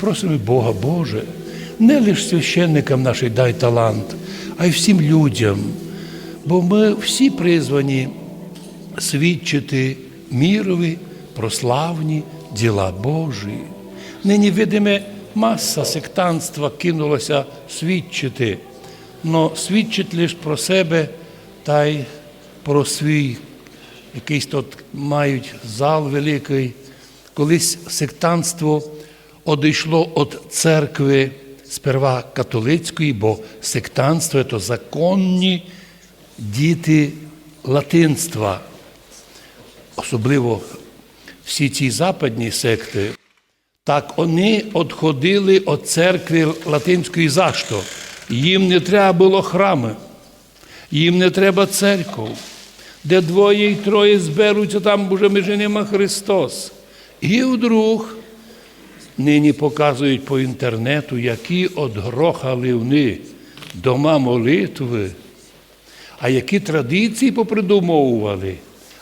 Просимо Бога, Боже, не лише священникам нашій дай талант, а й всім людям, бо ми всі призвані свідчити мірові, прославні діла Божі. Нині видиме маса сектантства кинулася свідчити, но свідчить лише про себе та й про свій якийсь тут мають зал великий. Колись сектантство одійшло від церкви сперва католицької, бо сектантство це законні діти латинства. Особливо всі ці западні секти, так вони відходили від церкви латинської за що? Їм не треба було храми, їм не треба церков, де двоє і троє зберуться, там уже між ними Христос. І вдруг нині показують по інтернету, які одгрохали вони дома молитви, а які традиції попридумовували,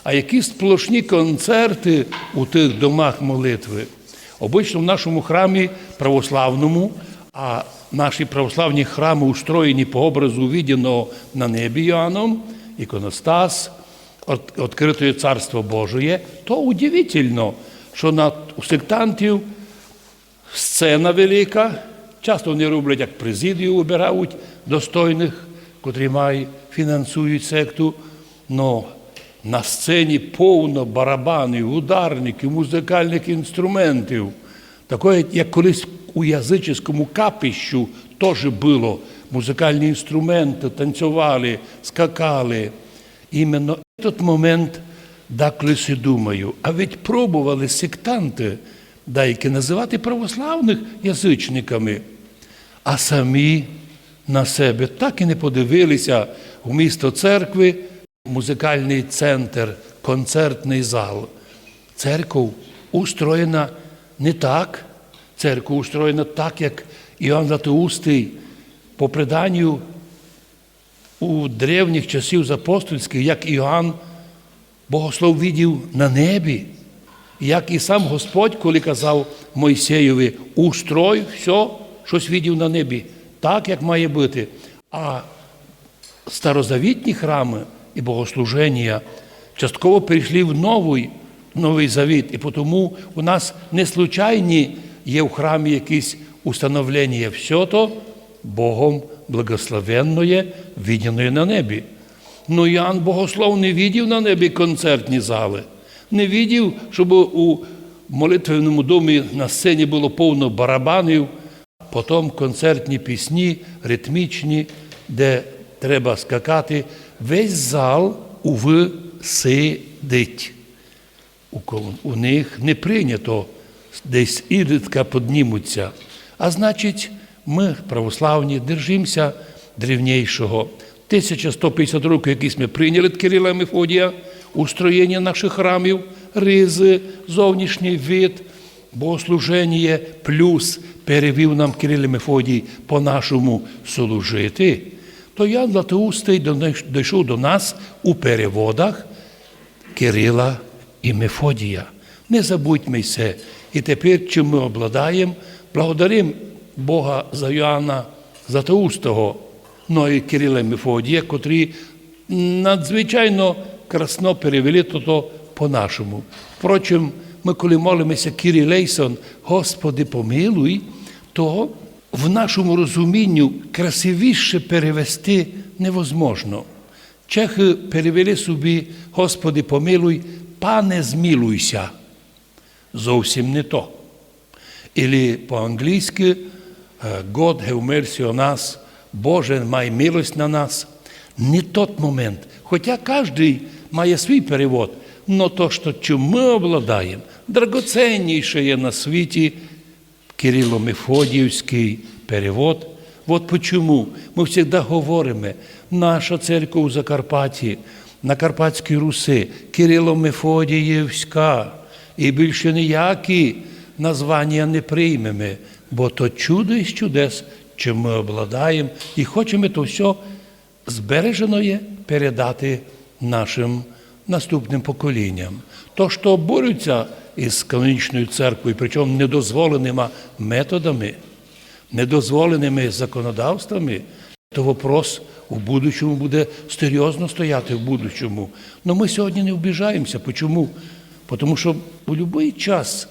а які сплошні концерти у тих домах молитви. Обично в нашому храмі православному, а наші православні храми устроєні по образу видіного на небі Іоанном, іконостас, відкритое Царство Божие, то удивительно, що на, у сектантів сцена велика. Часто вони роблять, як президію обирають достойних, котрі мають, фінансують секту. Но на сцені повно барабанів, ударників, музикальних інструментів. Такое, як колись у язичському капищу теж було. Музикальні інструменти, танцювали, скакали. Іменно той момент си думаю, а ведь пробували сектанти деякі називати православних язичниками, а самі на себе так і не подивилися в місто церкви, музикальний центр, концертний зал. Церков устроєна не так. Церква устроєна так, як Іоанн Златоустий по преданню у древніх часів з апостольських, як Іоанн Богослов видів на небі, як і сам Господь, коли казав Мойсеєві, устрой все, щось видів на небі, так, як має бути. А старозавітні храми і богослуження частково перейшли в новий, новий завіт. І тому у нас не случайні є в храмі якісь установлення. Все то Богом благословенное, видяное на небі. Ну, Іоанн Богослов не видів на небі концертні зали, не видів, щоб у молитвеному домі на сцені було повно барабанів, потім концертні пісні, ритмічні, де треба скакати. Весь зал уви сидить. У, них не прийнято десь іридка піднімуться. А значить, ми, православні, держимося древнішого. 1150 років, якісь ми прийняли від Кирила Мефодія, устроєння наших храмів, ризи, зовнішній вид, богослуження, плюс перевів нам Кирил Мефодій по-нашому служити, то Ян Златоустий дійшов до нас у переводах Кирила і Мефодія. Не забудьмо це. І тепер, чим ми обладаємо, благодаримо Бога за Йоанна Златоустого, ну і Кирила і Мефодія, котрі надзвичайно красно перевели то, по-нашому. Впрочем, ми коли молимося Кирилейсон, Господи, помилуй, то в нашому розумінню красивіше перевести невозможно. Чехи перевели собі, Господи, помилуй, пане змілуйся. Зовсім не то. Ілі по-англійськи е, God have mercy on us, Боже, май милость на нас. Не тот момент. Хоча кожен має свій перевод, но то, що ми обладаємо, драгоценніше є на світі Кирило-Мефодіївський перевод. От почому ми завжди говоримо, наша церква у Закарпатті, на Карпатській Руси, Кирило-Мефодіївська, і більше ніякі названня не приймемо, бо то чудо із чудес, чим ми обладаємо, і хочемо то все збережено передати нашим наступним поколінням. То, що борються із канонічною церквою, причому недозволеними методами, недозволеними законодавствами, то вопрос у будущому буде серйозно стояти в будущому. Но ми сьогодні не вбіжаємося. Чому? Тому що у будь-який час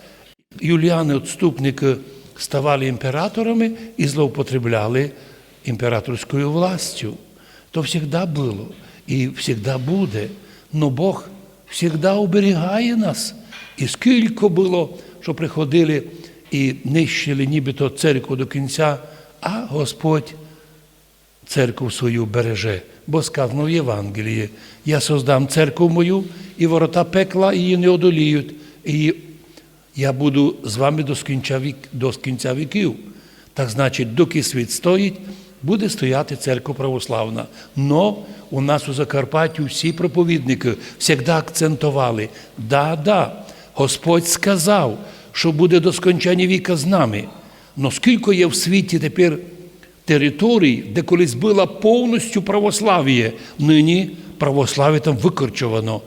юліани відступники ставали імператорами і злоупотребляли імператорською властю. То завжди було і завжди буде. Но Бог завжди оберігає нас. І скільки було, що приходили і нищили нібито церкву до кінця, а Господь церкву свою береже. Бо сказано в Євангелії, я создам церкву мою, і ворота пекла її не одоліють, і я буду з вами до кінця, вік, до кінця віків. Так значить, доки світ стоїть, буде стояти церква православна. Но у нас у Закарпатті всі проповідники завжди акцентували, да, да, Господь сказав, що буде до скончання віка з нами. Но скільки є в світі тепер територій, де колись було повністю православ'я, нині православ'я там викорчовано.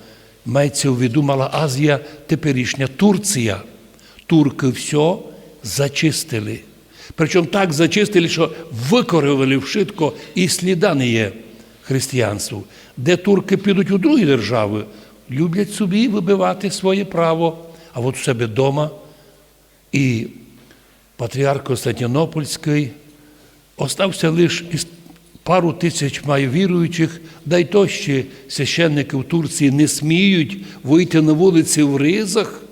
Мається в виду Мала Азія, теперішня Турція. Турки все зачистили. Причому так зачистили, що викорювали вшитко і сліда не є християнству. Де турки підуть у другі держави, люблять собі вибивати своє право, а от у себе вдома і патріарх Константинопольський остався лише із пару тисяч має віруючих, да й то ще священники в Турції не сміють вийти на вулиці в ризах.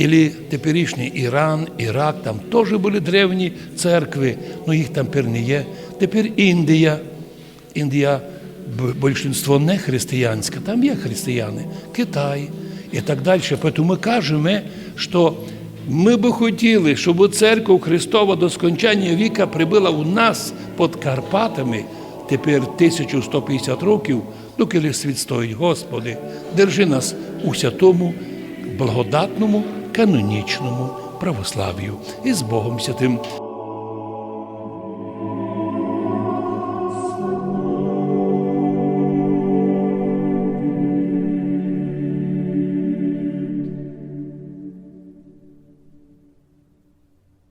Ілі теперішній Іран, Ірак, там теж були древні церкви, але їх там тепер не є. Тепер Індія. Індія більшинство не християнське, там є християни, Китай і так далі. Тому ми кажемо, що ми би хотіли, щоб церква Христова до скончання віка прибула у нас під Карпатами тепер 1150 років, доки світ стоїть. Господи, держи нас у святому, благодатному, канонічному православ'ю і з Богом Святим.